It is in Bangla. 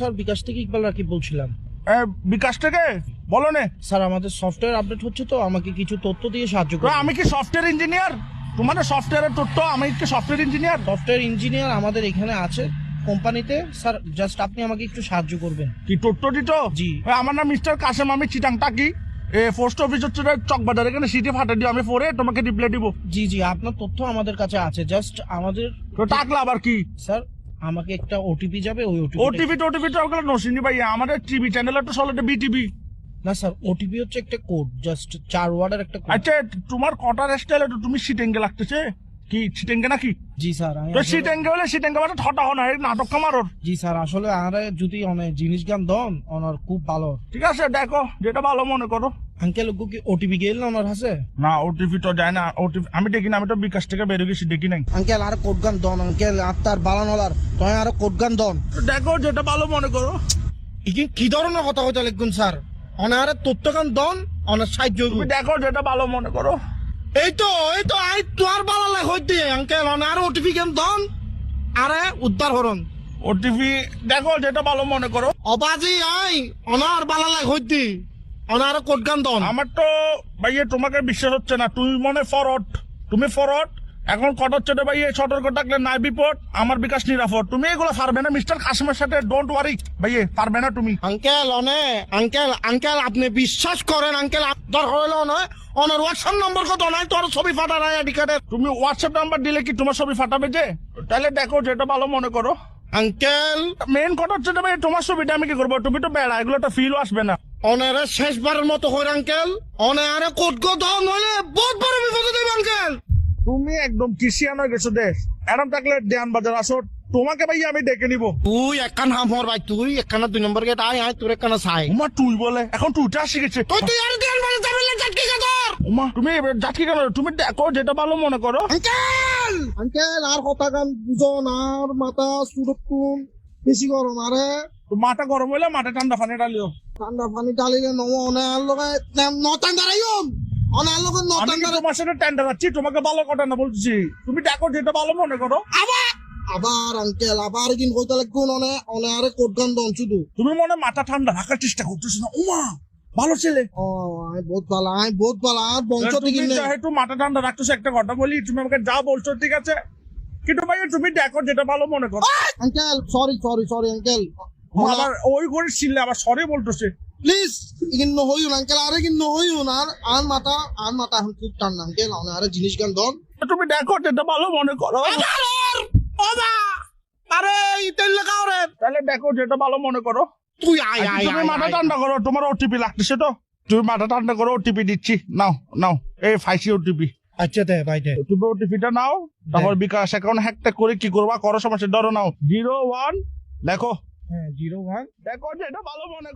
স্যার বিকাশ থেকে ইকবাল রাকিব বলছিলাম। বিকাশ থেকে? বলো নে স্যার আমাদের সফটওয়্যার আপডেট হচ্ছে তো আমাকে কিছু তথ্য দিয়ে সাহায্য তো করুন আমি কি সফটওয়্যার ইঞ্জিনিয়ার? তোমাদের সফটওয়্যারের তথ্য আমি কি সফটওয়্যার ইঞ্জিনিয়ার? সফটওয়্যার ইঞ্জিনিয়ার আমাদের এখানে আছে কোম্পানিতে। স্যার জাস্ট আপনি আমাকে একটু সাহায্য করবেন। কি তথ্য দিত? জি। আমার নাম মিস্টার কাসেম আমি চিটাং টাকি এ পোস্ট অফিস হচ্ছে চকবাজার এখানে সিটি ফাটা দিও আমি পরে তোমাকে রিপ্লাই দিব। জি জি আপনার তথ্য আমাদের কাছে আছে জাস্ট আমাদের টাকলা আবার কি? স্যার আমাকে একটা ওটিপি যাবে ওই ওটিপি ওটিভি টোটিভি তো ওগুলো নসিনি ভাই আমাদের টিভি চ্যানেল তো চলে বিটিভি না স্যার ওটিপি হচ্ছে একটা কোড জাস্ট চার ওয়ার্ডের একটা কোড আচ্ছা তোমার কটার স্টাইল একটু তুমি সিটেঙ্গে লাগতেছে? কি সিটেঙ্গে নাকি? জি স্যার তো সিটেঙ্গে হলে সিটেঙ্গে মানে ঠটা হো না এই নাটক কামারোর জি স্যার আসলে আরে যদি অনেক জিনিস গান দন ওনার খুব ভালো। ঠিক আছে দেখো যেটা ভালো মনে করো। আঙ্কেল কি ওটিপি গেল না ওনার হাসে না ওটিভি তো যায় না ওটিভি আমি দেখি না আমি তো বিকাশ থেকে বেরো গেছি দেখি নাই। আঙ্কেল আর কোড গান দন আঙ্কেল আত্মার বালানলার তয় আর কোড গান দন। দেখো যেটা ভালো মনে করো। ইকি কি ধরনের কথা কইতে লিখুন স্যার? অনারে তথ্য গান দন অনার সাহায্য তুমি দেখো যেটা ভালো মনে করো। এই তো এই তো আই তোমার ভালো লাগ হইতে আঙ্কেল অনার ওটিপি গান দন। আরে উদ্ধার হরন ওটিভি দেখো যেটা ভালো মনে করো। অবাজি আই অনার ভালো লাগ হইতে। অনার কোড গান দন। আমার তো ভাইয়ে তোমাকে বিশ্বাস হচ্ছে না তুমি মনে ফরট তুমি ফরট এখন কট হচ্ছে রে ভাইয়ে সতর্ক থাকলে নাই বিপদ আমার বিকাশ নিরাপদ। তুমি এগুলো পারবে না মিস্টার কাসিমের সাথে ডোন্ট ওয়ারি ভাইয়ে পারবে না তুমি। আঙ্কেল অনে আঙ্কেল আঙ্কেল আপনি বিশ্বাস করেন আঙ্কেল দরকার হইল নয় অনার হোয়াটসঅ্যাপ নম্বর কত নাই তোর ছবি ফাটা নাই আইডি কার্ডের তুমি হোয়াটসঅ্যাপ নাম্বার দিলে কি তোমার ছবি ফাটাবে যে? তাহলে দেখো যেটা ভালো মনে করো। আঙ্কেল। মেন কথা হচ্ছে ভাই তোমার ছবিটা আমি কি করব? তুমি তো বেড়া এগুলো তো ফিল আসবে না। অনেরে শেষবারের মতো হইর আঙ্কেল অনে আরে কোট গো দাও নইলে বহুত বড় বিপদে দেবে আঙ্কেল। তুমি একদম কিসিয়ান হয়ে গেছো দেশ। এরম থাকলে দেয়ান বাজার আসো তোমাকে ভাই আমি ডেকে নিবো। তুই একখান হাম হর ভাই তুই একখানা দুই নম্বর গেট আয় আয় তোর একখানা চাই উমা তুই বলে এখন তুইটা শিখেছে তুই তুই আর দিন বাজে যাবি না চাটকি কে তোর উমা তুমি যাচ্ছি কেন? তুমি দেখো যেটা ভালো মনে করো। আঙ্কেল! আঙ্কেল আর কথা গান বুঝন আর মাথা সুরক্ষণ। বেশি গরম আরে। মাথা গরম হইলে মাথা ঠান্ডা পানি ডালিও ঠান্ডা পানি ডালিলে নম অনে আর লগে নতান দাঁড়াইম অনে আর লগে আমি নতান তোমার সাথে টেন্ডার যাচ্ছি তোমাকে ভালো কথা না বলছি তুমি দেখো যেটা ভালো মনে করো। আবার আবার আঙ্কেল আবার কিন কইতে লাগবো অনে অনে আরে কোট গান দন শুধু। তুমি মনে মাথা ঠান্ডা রাখার চেষ্টা করতেছো না? উমা ভালো ছেলে। ও আই বহুত ভালো আই বহুত ভালো আর বংশ থেকে মাথা ঠান্ডা রাখতেছো একটা কথা বলি তুমি আমাকে যা বলছো ঠিক আছে? কিন্তু ভাই তুমি দেখো যেটা ভালো মনে করো। Uncle sorry sorry sorry uncle. আবার ওই করে ছিললে আবার সরে বলতেছে। প্লিজ ইগিন নহইউন আঙ্কেল আরে কিন নহইউন আর আর মাথা আর মাথা এখন খুব টান্না আঙ্কেল অনে আরে জিনিস গান দন তুমি দেখো যেটা ভালো মনে করো। ওবা আরে ইতেল লাগাও রে তাহলে দেখো যেটা ভালো মনে করো। তুই আয় আচ্ছা, আয় তুমি মাথা। ঠান্ডা করো তোমার ওটিপি লাগতেছে তো। তুমি মাথা ঠান্ডা করো ওটিপি দিচ্ছি। নাও নাও এই ফাইসি ওটিপি আচ্ছা দে ভাই দে তুমি ওটিপিটা নাও তারপর বিকাশ অ্যাকাউন্ট হ্যাকটা করে কি করবা? করো সমস্যা ডরো নাও। জিরো ওয়ান দেখো। হ্যাঁ জিরো ওয়ান। দেখো যেটা ভালো মনে